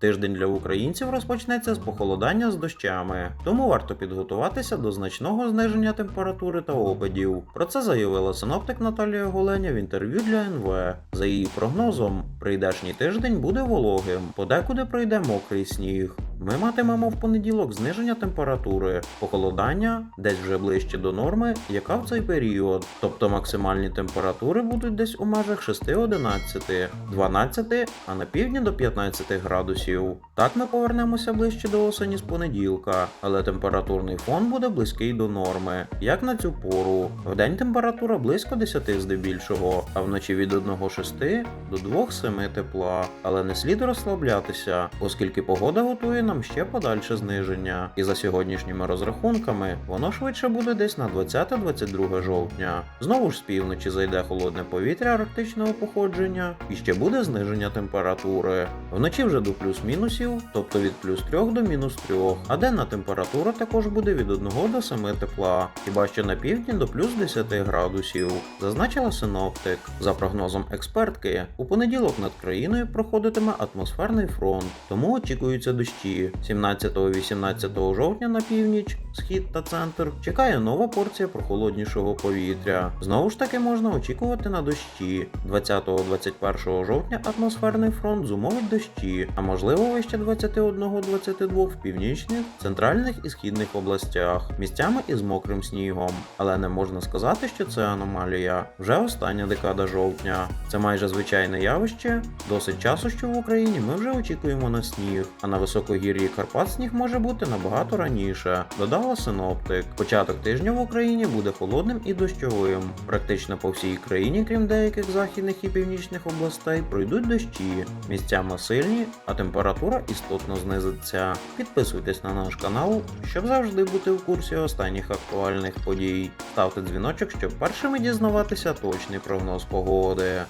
Тиждень для українців розпочнеться з похолодання з дощами, тому варто підготуватися до значного зниження температури та опадів. Про це заявила синоптик Наталія Голеня в інтерв'ю для НВ. За її прогнозом, прийдешній тиждень буде вологим, подекуди пройде мокрий сніг. Ми матимемо в понеділок зниження температури, похолодання десь вже ближче до норми, яка в цей період. Тобто максимальні температури будуть десь у межах 6-11, 12, а на півдні до 15 градусів. Так ми повернемося ближче до осені з понеділка, але температурний фон буде близький до норми, як на цю пору. Вдень температура близько 10 здебільшого, а вночі від 1,6 до 2,7 тепла. Але не слід розслаблятися, оскільки погода готує нам ще подальше зниження. І за сьогоднішніми розрахунками воно швидше буде десь на 20-22 жовтня. Знову ж з півночі зайде холодне повітря арктичного походження і ще буде зниження температури. Вночі вже до плюс-мінусів, тобто від плюс 3 до мінус 3, а денна температура також буде від 1 до 7 тепла, хіба що на півдні до плюс 10 градусів, зазначила синоптик. За прогнозом експертки, у понеділок над країною проходитиме атмосферний фронт, тому очікуються дощі. 17-18 жовтня на північ, схід та центр чекає нова порція прохолоднішого повітря. Знову ж таки можна очікувати на дощі. 20-21 жовтня атмосферний фронт зумовить дощі, а можливо вище 21-22 в північних, центральних і східних областях, місцями із мокрим снігом. Але не можна сказати, що це аномалія. Вже остання декада жовтня. Це майже звичайне явище. Досить часу, що в Україні ми вже очікуємо на сніг, а на високогір'ї Карпат сніг може бути набагато раніше, додала синоптик. Початок тижня в Україні буде холодним і дощовим. Практично по всій країні, крім деяких західних і північних областей, пройдуть дощі, місцями сильні, а температура істотно знизиться. Підписуйтесь на наш канал, щоб завжди бути в курсі останніх актуальних подій. Ставте дзвіночок, щоб першими дізнаватися точний прогноз погоди.